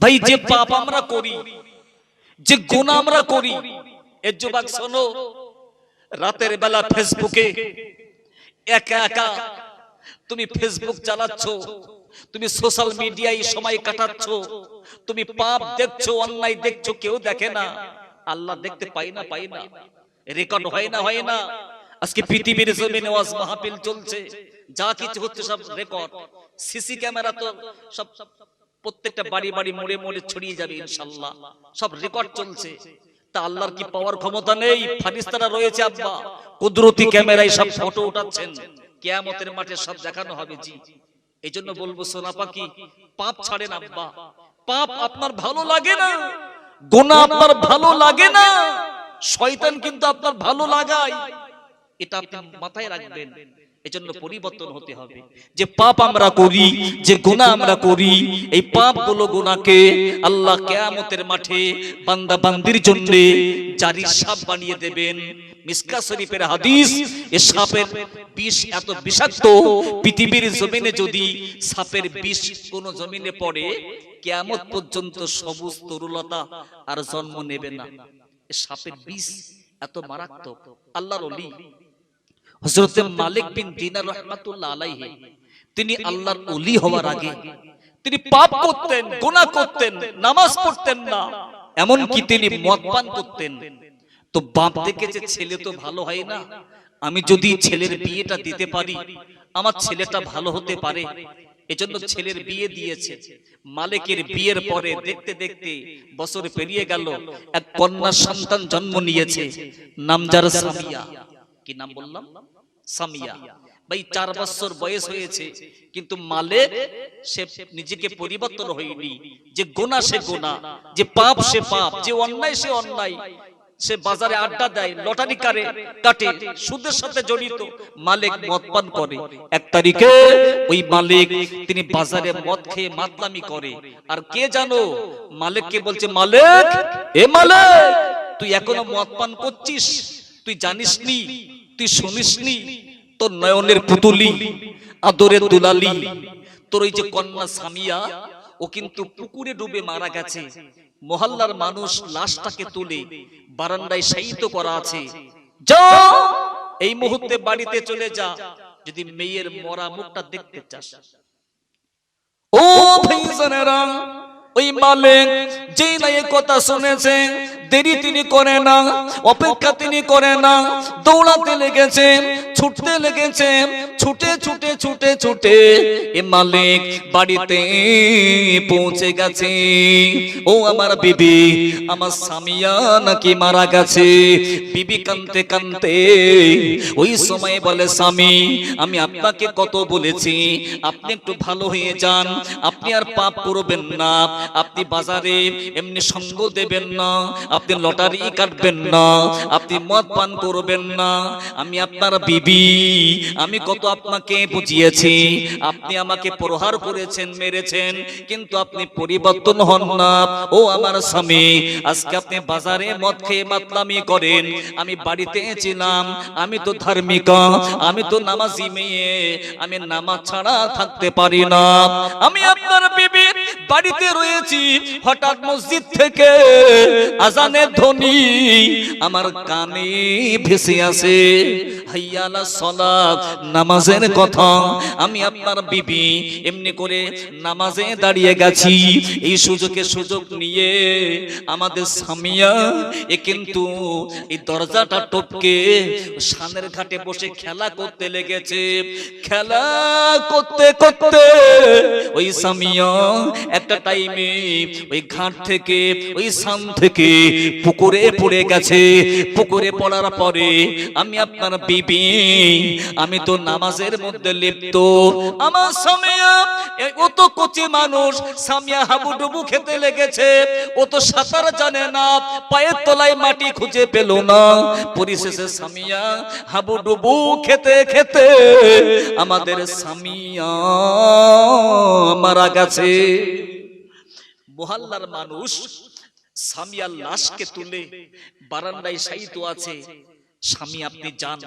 ভাই, যে পাপ আমরা করি, যে গুণা আমরা করি, এর শোনো, রাতের বেলা ফেসবুকে একা একা তুমি ফেসবুক চালাচ্ছ, তুমি সোশ্যাল মিডিয়ায় সময় কাটাচ্ছ, তুমি পাপ দেখছ, অন্যায় দেখছ, কেউ দেখে না। আল্লাহ দেখতে পাই না পাই না। রেকর্ড হয় না হয় না। আজকে পৃথিবীর জমিনে ওয়াজ মাহফিল চলছে, যা কিছু হচ্ছে সব রেকর্ড। সিসি ক্যামেরা তো সব প্রত্যেকটা বাড়ি বাড়ি মোড়ে মোড়ে ছড়িয়ে যাবে ইনশাল্লাহ সব রেকর্ড চলছে। তা আল্লাহর কি পাওয়ার ক্ষমতা নেই? ফারিস্তারা রয়েছে, আব্বা। কুদরতি ক্যামেরায় সব ফটো উঠাচ্ছেন। কেয়ামতের মাঠে সব দেখানো হবে, জি। এই জন্য বলব, সোনা পাখি, পাপ ছাড়েন, আব্বা। পাপ আপনার ভালো লাগে না গোনা আপনার ভালো লাগে না, শয়তান কিন্তু আপনার ভালো লাগায়। এটা আপনি মাথায় রাখবেন। এজন্য পরিবর্তন হতে হবে। যে পাপ আমরা করি যে গুনাহ আমরা করি এই পাপগুলো গুনাহকে আল্লাহ কেয়ামতের মাঠে বান্দা বান্দির জন্য জারি সাপ বানিয়ে দেবেন। মিসকা শরীফের হাদিস এ সাপের বিষ এত বিষাক্ত পৃথিবীর জমিনে যদি সাপের বিষ কোন জমিনে পড়ে কেয়ামত পর্যন্ত সবুজ তরুলতা আর জন্ম নেবে না। এ সাপের বিষ এত মারাত্মক। আল্লাহর অলি হযরত মালিক বিন দিনার রহমাতুল্লাহ আলাইহি, তিনি আল্লাহর ওলি হওয়ার আগে তিনি পাপ করতেন, গুনাহ করতেন, নামাজ পড়তেন না এমন কি তিনি মদ পান করতেন। তো বাপ দেখে যে ছেলে তো ভালো হয় না, আমি যদি ছেলের বিয়েটা দিতে পারি, আমার ছেলেটা ভালো হতে পারে। এজন্য ছেলের বিয়ে দিয়েছে। মালিকের বিয়ের পরে দেখতে দেখতে বছর পেরিয়ে গেল, এক কন্যা সন্তান জন্ম নিয়েছে, নাম যার সামিয়া। কি নাম বললাম? সামিয়া। ভাই চার বছর বয়স হয়েছে কিন্তু মালিক সে নিজেকে পরিবর্তন হয়নি। যে গোনা সে গোনা যে পাপ সে পাপ যে অন্যায় সে অন্যায় সে বাজারে আড্ডা দেয় লটারি কারে কাটে সুদের সাথে জড়িত মালিক মদ পান করে। এক তারিখে ওই মালিক তিনি বাজারে মদ খেয়ে মাতলামি করে। আর কে জানো? মালিককে বলছে মালিক এ মালিক তুই এখনও মদ পান করছিস তুই জানিস নি তুই শুনিস নি তোর নয়নের পুতুলি আদরের দুলালি। তোর ওই যে কন্যা সামিয়া, ও কিন্তু পুকুরে ডুবে মারা গেছে। মহল্লার মানুষ লাশটাকে তুলে বারান্দায় শায়িত করা আছে। যা, এই মুহূর্তে বাড়িতে চলে যা, যদি মেয়ের মরা মুখটা দেখতে চাস। ও ভাইজানেরা ওই মালিক যেই না কথা শুনেছে দেরি তিনি করে না অপেক্ষা তিনি করে না দৌড়াতে লেগেছে ছুটতে লেগেছে, ছুটে ছুটে ছুটে ছুটে এ মালিক বাড়িতে পৌঁছে গেছে। ও আমার বিবি, আমার সামিয়া নাকি মারা গেছে? বিবি কানতে কানতে ওই সময় বলে, স্বামী, আমি আপনাকে কত বলেছি, আপনি একটু ভালো হয়ে যান, আপনি আর পাপ করবেন না, আপনি বাজারে এমনি সঙ্গ দেবেন না, আপনি লটারি কাটবেন না, আপনি মদ পান করবেন না, আমি আপনার বিবি আমি কত আপনাকে বুঝিয়েছি, আপনি আমাকে প্রহার করেছেন, মেরেছেন, কিন্তু আপনি পরিবর্তন হন না। ও আমার স্বামী, আজকে আপনি বাজারে মদ খেয়ে মাতলামি করেন। আমি বাড়িতে ছিলাম, আমি তো ধার্মিকা, আমি তো নামাজি মেয়ে, আমি নামাজ ছাড়া থাকতে পারি না। আমি আপনার বিবি বাড়িতে রয়েছি, হঠাৎ মসজিদ থেকে আজানের ধ্বনি আমার কানে ভেসে আসে। হাইয়ালা সলাত নামাজের কথা। আমি আপনার বিবি, এমনি করে নামাজে দাঁড়িয়ে গেছি। এই সুযোগে সুযোগ নিয়ে আমাদের এ কিন্তু এই দরজাটা টপকে সানের ঘাটে বসে খেলা করতে লেগেছে। খেলা করতে করতে ওই সামিয়া একটা টাইমে ওই ঘাট থেকে, ওই সাম থেকে পুকুরে পড়ে গেছে। পুকুরে পড়ার পরে আমি আপনার বিবি আমি তো নামাজের মধ্যে লিপ্ত। আমার সামিয়া ও তো কচি মানুষ। সামিয়া হাবুডুবু খেতে লেগেছে। ও তো সাঁতার জানে না। পায়ের তলায় মাটি খুঁজে পেল না। পরিশেষে সামিয়া হাবুডুবু খেতে খেতে আমাদের সামিয়া মারা গেছে। মোহাল্লার মানুষ সামিয়ার লাশকে তুলে বারান্দায় শায়িত আছে। স্বামী আপনি যান।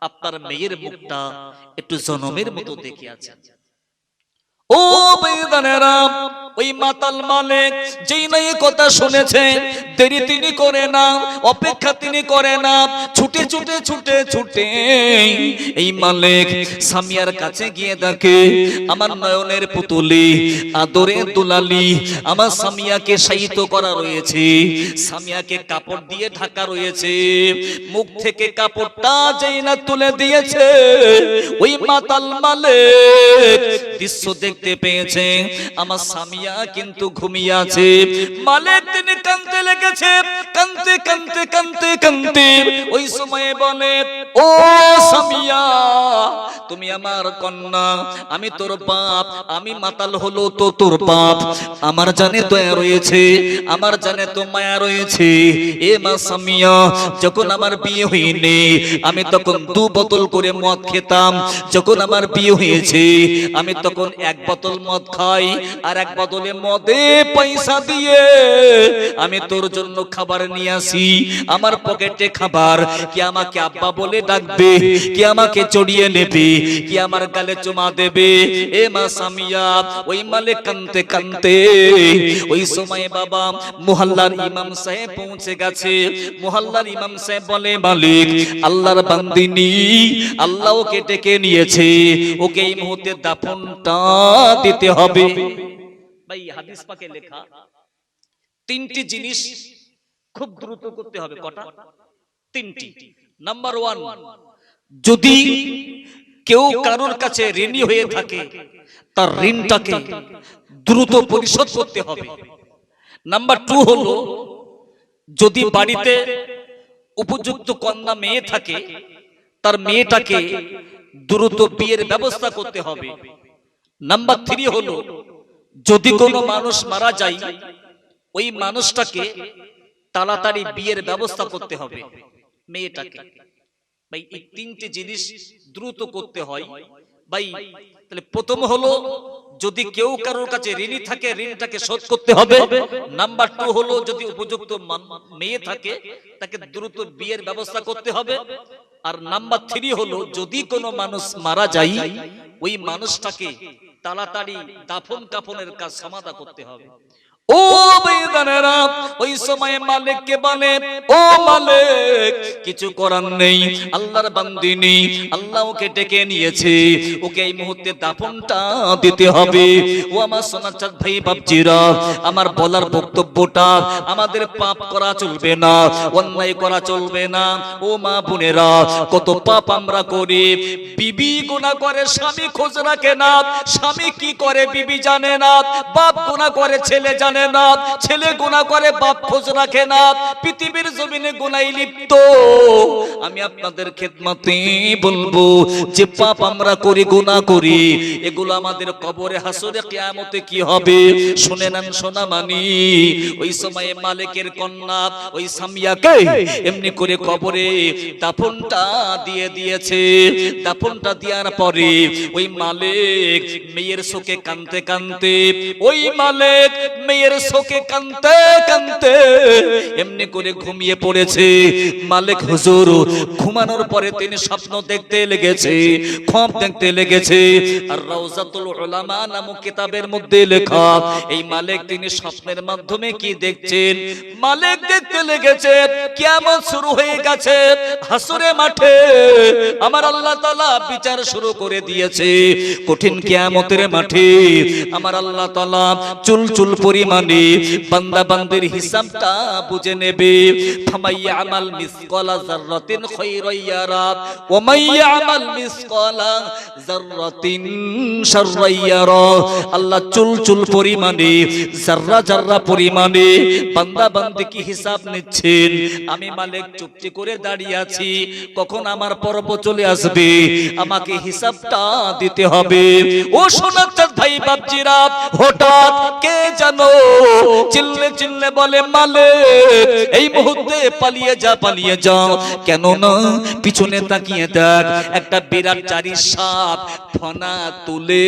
আপনার মেয়ের মুখটা একটু জনমের মতো দেখে আছেন ও বেদানেরা ওই মাতাল মালিক যেই নাই কথা শুনেছে, দেরি তিনি করে না, অপেক্ষা তিনি করে না, ছুটে ছুটে ছুটে ছুটে এই মালিক সামিয়ার কাছে গিয়ে দেখে, আমার নয়নের পুতুলি আদরে দুলালি, আমার সামিয়াকে শায়িত করা রয়েছে সামিয়াকে কাপড় দিয়ে ঢাকা রয়েছে, মুখ থেকে কাপড়টা যেই না তুলে দিয়েছে, ওই মাতাল মালিক দৃশ্য দেখতে পেয়েছে, আমার সামিয়া কিন্তু ঘুমিয়ে আছে মালিক তিনি কানতে লেগেছে। কানতে কানতে কানতে কানতে ওই সময়ে বলে, ও সামিয়া, তুমি আমার কন্যা, আমি তোর বাপ, আমি মাতাল হলো তো তোর বাপ। আমার জানে দয়া রয়েছে, আমার জানে তো মায়া রয়েছে। এ মা সামিয়া, যখন আমার বিয়ে হয়নি, আমি তখন দু বোতল করে মদ খেতাম। যখন আমার বিয়ে হয়েছে, আমি তখন এক বোতল মদ খাই আর এক বোতলে মদে পয়সা দিয়ে আমি তোর জন্য খাবার নিয়ে আসি। আমার পকেটে খাবার, কি আমাকে আব্বা বলে ডাকবে, কি আমাকে চড়িয়ে নেবে, কি আমার গালে চুমা দেবে। এ মা সামিয়া, ওই মালে কানতে কানতে, ওই সময় বাবা মুহাল্লার ইমাম সাহেব পৌঁছে গেছে। মুহাল্লার ইমাম সাহেব বলে, মালিক, আল্লাহর বান্দিনী আল্লাহ ওকে ডেকে নিয়েছে। ওকে এই মুহূর্তে দাফনটা দিতে হবে। ভাই হাদিস পাকে লেখা। তিনটি জিনিস খুব দ্রুত করতে হবে কটা? তিনটি। নাম্বার ওয়ান যদি কেউ কারোর কাছে ঋণী হয়ে থাকে তার ঋণটাকে দ্রুত পরিশোধ করতে হবে। নাম্বার টু হলো যদি বাড়িতে উপযুক্ত কন্যা মেয়ে থাকে তার মেয়েটাকে দ্রুত বিয়ের ব্যবস্থা করতে হবে। নাম্বার থ্রি হলো যদি কোনো মানুষ মারা যায় ওই মানুষটাকে তাড়াতাড়ি বিয়ের ব্যবস্থা করতে হবে মেয়েটাকে। ভাই এই তিনটে জিনিস দ্রুত করতে হয়। ভাই তাহলে প্রথম হলো যদি কেউ কারোর কাছে ঋণী থাকে ঋণটাকে শোধ করতে হবে। নাম্বার টু হলো যদি উপযুক্ত মেয়ে থাকে তাকে দ্রুত বিয়ের ব্যবস্থা করতে হবে। আর নাম্বার থ্রি হলো যদি কোনো মানুষ মারা যায় ওই মানুষটাকে তাড়াতাড়ি দাফন কাফনের কাজ সমাধা করতে হবে। ও বেদানেরা, ওই সময় মালিককে বলে, ও মালিক, কিছু করার নেই, আল্লাহর বান্দিনী আল্লাহ ওকে ডেকে নিয়েছে, ওকে এই মুহূর্তে দাফনটা দিতে হবে। ও আমার সোনাচাঁদ ভাই, বাপজিরা, আমার বলার বক্তব্যটা, আমাদের পাপ করা চলবে না, অন্যায় করা চলবে না। ও মা বোনেরা, কত পাপ আমরা করি। বিবি গুণা করে, স্বামী খোঁজ রাখে না। স্বামী কি করে, বিবি জানে না। বাপ গুণা করে, ছেলে জানে না, ছেলে গুণা করে, বাপ খোঁজ রাখে না, পৃথিবীর জমিনে গুনাই লিপ্ত। আমি আপনাদের খেদমতে বলব, যে পাপ আমরা করি, গুনাহ করি, এগুলো আমাদের কবরে, হাসরে কিয়ামতে কি হবে? শুনে নেন সোনা মানি ওই সময়ে মালিকের কন্যা, ওই সামিয়াকে এমনি করে কবরে দাফনটা দিয়ে দিয়েছে। দাফনটা দেওয়ার পরে ওই মালিক মেয়ের শোকে কানতে কানতে, ওই মালিক মেয়ের শোকে কানতে কানতে এমনি করে ঘুমিয়ে পড়েছে। মালিক হুজুর, ঘুমানোর পরে তিনি স্বপ্ন দেখতে লেগেছে, খপ দেখতে লেগেছে। আর রাউজাতুল উলামা নামক কিতাবের মধ্যে লেখা, এই মালিক তিনি স্বপ্নের মাধ্যমে কি দেখছেন? মালিক দেখতে লেগেছে, কিয়ামত শুরু হয়ে গেছে, হাসুরে মাঠে। আমার আল্লাহ তাআলা বিচার শুরু করে দিয়েছে, কঠিন কিয়ামতের মাঠে। আমার আল্লাহ তাআলা চুল চুল পরিমাণে বান্দা বান্দির হিসাবটা বুঝে নেবে। ফামাইয়া আমাল মিসকালা যাররাতিন খায়রান ইয়ারা ওয়া মাইয়া আমাল মিসকালা যাররাতিন শাররান ইয়ারা আল্লাহ চুল চুল পরিমাণে জাররা জাররা পরিমাণে বান্দা বান্দি কি হিসাব নিচ্ছেন? আমি মালিক চুপটি করে দাঁড়িয়ে আছি, কখন আমার পর্ব চলে আসবে? আমাকে হিসাবটা দিতে হবে। ও সোনার চাঁদ ভাই বাপজিরা, হঠাৎ কে জানো চিল্লে চিল্লে বলে মালে এই মুহূর্তে পালিয়ে যা, পালিয়ে যাও। কেন না পিছনে তাকিয়ে দেখ, একটা বিরাট চারি সাপ ফনা তুলে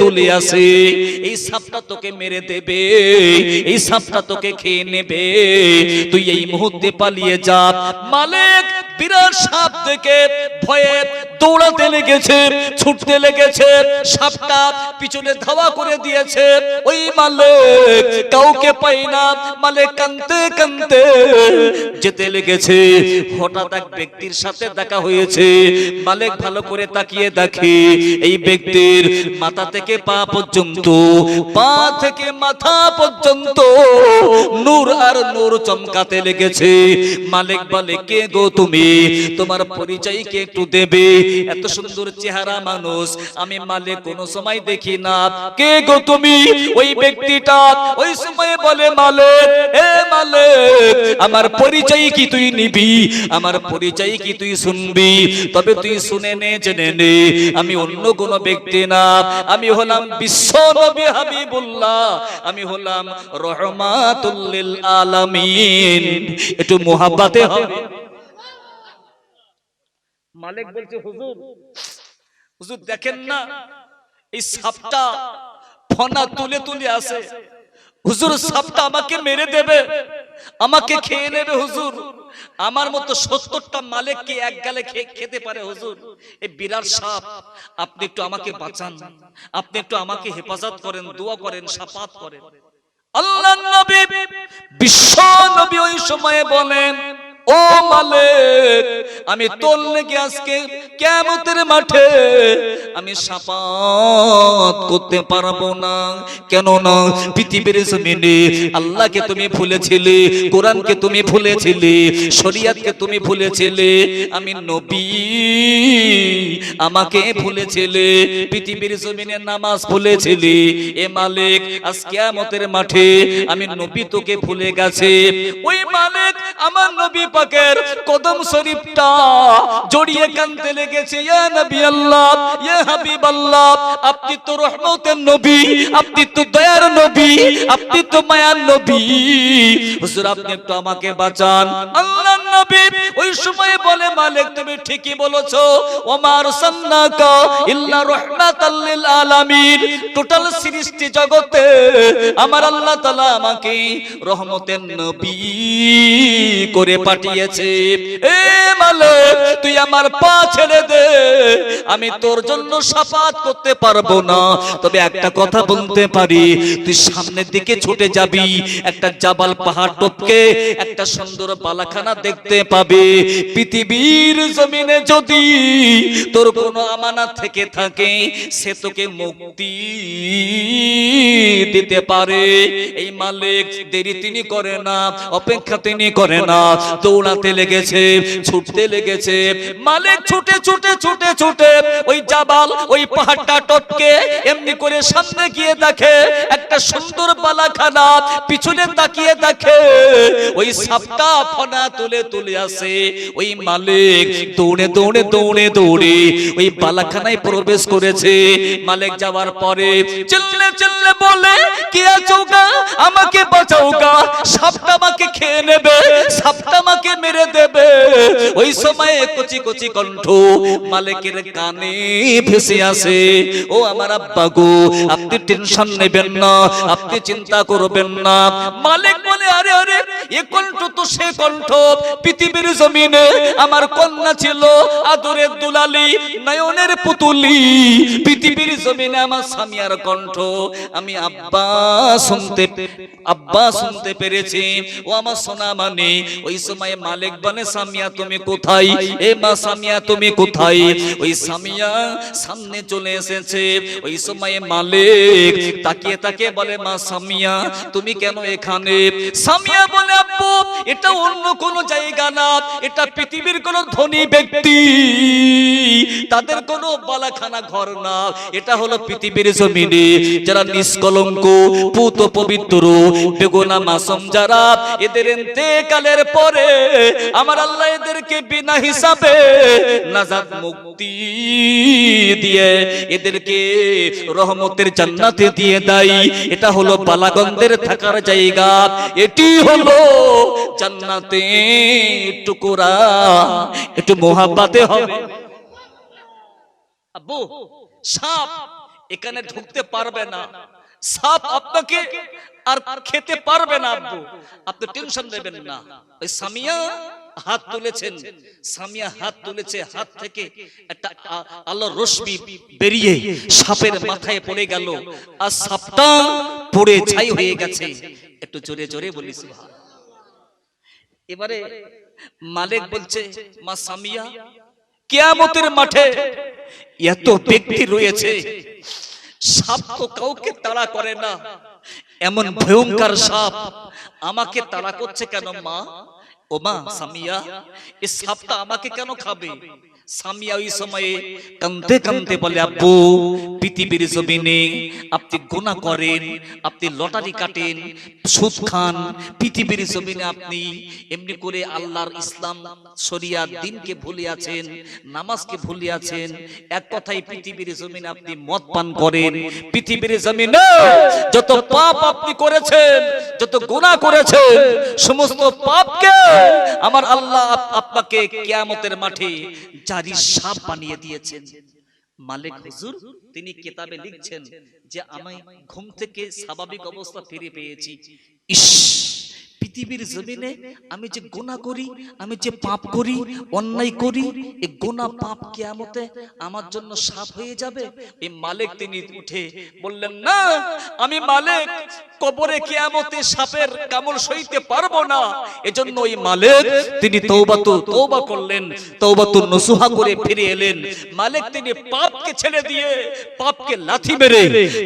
তুলে আসে। এই সাপটা তোকে মেরে দেবে, এই সাপটা তোকে খেয়ে নেবে। তুই এই মুহূর্তে পালিয়ে যা। মালিক, বিরাট সাপ থেকে ভয়ে দৌড়াতে লেগেছে, ছুটতে লেগেছে। সাপটা পিছনে ধাওয়া করে দিয়েছে। ওই মালিক কাউকে পাই না মালে কানতে কানতে। যেতে লেগেছে। হঠাৎ এক ব্যক্তির সাথে দেখা হয়েছে। মালিক ভালো করে তাকিয়ে দেখে, এই ব্যক্তির মাথা থেকে পা পর্যন্ত, পা থেকে মাথা পর্যন্ত নূর আর নূর চমকাতে লেগেছে। মালিক বলে, কে গো তুমি? তোমার পরিচয় কে একটু দেবে? এত সুন্দর চেহারা মানুষ, আমি মালিক কোনো সময় দেখি না। কে গো তুমি? ওই ব্যক্তিটা ওই সময় বলে, মালিক হে মালিক, আমার পরিচয় কি তুই নিবি? আমার পরিচয় কি তুই শুনবি? তবে তুই শুনে নে, জেনে নে। আমি অন্য কোন ব্যক্তি না। আমি হলাম বিশ্ব নবী হাবিবুল্লাহ। আমি হলাম রহমাতুল্লিল আলামিন। একটু মোহাব্বাতে হবে। মালিক বলছে, হুজুর হুজুর দেখেন না, এই সাপটা ফনা তুলে তুলে আসে। হুজুর, সাপটা আমাকে মেরে দেবে। আমাকে খেয়ে নেবে হুজুর। আমার মতো সত্তরটা মালিককে এক গালে খেতে পারে হুজুর। এই বিরাট সাপ, আপনি একটু আমাকে বাঁচান। আপনি একটু আমাকে হেফাজত করেন, দোয়া করেন সাপাত করেন। আল্লাহ নবী, বিশ্ব নবী ওই সময়ে বলেন ও মালিক, আমি তোল নাকি আজকে কেমতের মাঠে আমি সাপাত করতে পারব না। কেন না পৃথিবীর জমিনে আল্লাহকে তুমি ভুলেছিলে, কোরআনকে তুমি ভুলেছিলে, শরিয়াতকে তুমি ভুলেছিলে, আমি নবী আমাকে ভুলেছিলে, পৃথিবীর জমিনে নামাজ ভুলেছিলে। এ মালিক, আজ কিয়ামতের মাঠে আমি নবী তোকে ভুলে গেছে। ওই মালিক, আমার নবী পাকের কদম শরীফটা জড়িয়ে কানতে লেগেছে, ইয়া নবী আল্লাহ, ইয়া হাবিব আল্লাহ, আপনি তো রহমতের নবী, আপনি তো দয়ার নবী, আপনি তো মায়ার নবী। হুজুর, আপনি একটু আমাকে বাঁচান। আল্লাহ নবী ওই সময় বলে, মালিক, তুমি ঠিকই বলেছ ওমার সান্নাকা ইল্লা রাহমাতাল লিল আলামিন। টোটাল সৃষ্টি জগতে আমার আল্লাহ তাআলা আমাকে রহমতের নবী করে পাঠিয়েছে এ মালিক, তুই আমার পা ছেড়ে দে। আমি তোর জন্য সাফাত করতে পারব না। তবে একটা কথা বলতে পারি, তুই সামনের দিকে ছুটে যাবি। একটা জাবাল পাহাড় টপকে একটা সুন্দর বালাখানা দেখতে পাবে। পৃথিবীর জমিনে যদি তোর কোনো আমানত থেকে থাকে, সে তোকে মুক্তি দিতে পারে। এই মালিক, দেরি তিনি করে না, অপেক্ষা তিনি করে না। দৌড়াতে লেগেছে, ছুটতে লেগেছে। মালিক ছুটে ছুটে ছুটে ছুটে ওই জাবাল, ওই পাহাড়টা টপকে এমনি করে সামনে গিয়ে দেখে, একটা সুন্দর বালাখানা পিছনে তাকিয়ে দেখে। ওই সাপটা ফনা তুলে তুলে আসে। ওই মালিক দৌড়ে দৌড়ে দৌড়ে দৌড়ে ওই বালাখানায় প্রবেশ করেছে। মালিক যাওয়ার পরে চিল্লে চিল্লে বলে, কে আছোগা আমাকে বাঁচাওগা সাপটা আমাকে খেয়ে নেবে। দেবে ওই সময়ে কচি কচি কণ্ঠ মালিকের কানে ভেসে আসে। ও আমার আব্বা গো, আপনি টেনশন নেবেন না, আপনি চিন্তা করবেন না। মালিক বলে, আরে আরে, এ কণ্ঠ তো সে কণ্ঠ। পৃথিবীর জমিনে আমার কন্যা ছিল, আদরের দুলালি, নয়নের পুতুলি। পৃথিবীর জমিনে আমার স্বামীর কণ্ঠ। আমি আব্বা শুনতে আব্বা শুনতে পেরেছি। ও আমার সোনা মানে। ওই সময় মালিক বলে সামিয়া তুমি কোথায়? এ মা সামিয়া তুমি কোথায়? ওই সামিয়া সামনে চলে এসেছে। ওই সময় মালিক তাকিয়ে তাকিয়ে বলে, মা সামিয়া, তুমি কেন এখানে? সামিয়া বলে, আব্বু, এটা অন্য কোন জায়গা না। এটা পৃথিবীর কোন ধনী ব্যক্তি। তাদের কোনো বালাখানা ঘর না। এটা হলো পৃথিবীর জমিনে। যারা নিষ্কলঙ্ক, পুত পবিত্র, বেগুনা মাসুম যারা, এদের ইন্তেকালের পরে আমার আল্লাহ এদেরকে বিনা হিসাবে নাজাত মুক্তি দিয়ে এদেরকে রহমতের জান্নাতে দিয়ে দেয়। এটা হলো বালাগন্ধের থাকার জায়গা। এটি হলো জান্নাতে টুকুরা। একটু মোহাব্বাতে হবে। আব্বু, সাপ এখানে ঢুকতে পারবে না। সাপ আপনাকে আর খেতে পারবে না, আব্বু। আপনি টেনশন নেবেন না। ওই সামিয়া হাত তুলেছেন। সামিয়া হাত তুলেছে, হাত থেকে একটা আ- আলোর রশ্মি বেরিয়ে সাপের মাথায় পড়ে গেল। আর সাপটা পড়ে ছাই হয়ে গেছে। একটু জোরে জোরে বলি এবারে মালিক বলছে, মা সামিয়া, কিয়ামতের মাঠে এত ব্যক্তি রয়েছে। সাপ তো কাউকে তাড়া করে না। এমন ভয়ঙ্কর সাপ আমাকে তাড়া করছে কেন, মা? ও মা সামিয়া এই সাপটা আমাকে কেন খাবে? সামিয়া ওই সময়ে কান্দতে কান্দতে বলে আব্বু পৃথিবীর জমিনে আপনি গুনাহ করেন আপনি লটারি কাটেন সুদ খান পৃথিবীর জমিনে আপনি এমনি করে আল্লাহর ইসলাম শরিয়া দিনকে ভুলিয়াছেন নামাজকে ভুলিয়াছেন এক কথাই পৃথিবীর জমিনে আপনি মদ পান করেন পৃথিবীর জমিনে যত পাপ আপনি করেছেন যত গুনাহ করেছেন সমস্ত পাপকে আমার আল্লাহ আপ- আপনাকে কিয়ামতের মাঠে জারি সাপ বানিয়ে দিয়েছেন। মালিক হুজুর তিনি কিতাবে লিখছেন যে আমি ঘুম থেকে স্বাভাবিক অবস্থা ফিরে পেয়েছি। ইস! পৃথিবীর জমিনে আমি যে গুনাহ করি আমি যে পাপ করি অন্যায় করি এই গুনাহ পাপ কিয়ামতে আমার জন্য সাপ হয়ে যাবে। এই মালিক তিনি উঠে বললেন না আমি মালিক কবরে কিয়ামতে সাপের কামড় সইতে পারব না। এজন্য ওই মালিক তিনি তওবাতু তওবা করলেন তওবাতু নসুহা করে ফিরে এলেন। মালিক তিনি পাপকে ছেড়ে দিয়ে পাপকে লাথি মেরে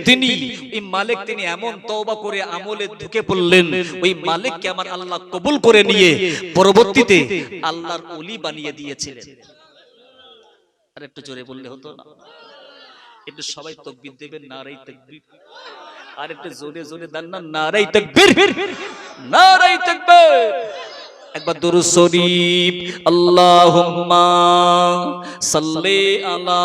তিনি এই মালিক তিনি এমন তওবা করে আমলে ঢুকে পড়লেন ওই মালিককে আমার আল্লাহ কবুল করে নিয়ে পরবর্তীতে আল্লাহর ওলি বানিয়ে দিয়েছিলেন। আর একটু জোরে বললে হতো না। একটু সবাই তকবির দেবেন, নারাই তকবির। আর একটু জোরে জোরে দেন না, নারাই তকবির। নারাই তকবির। একবার দুরুদ শরীফ, আল্লাহুম্মা সাল্লি আলা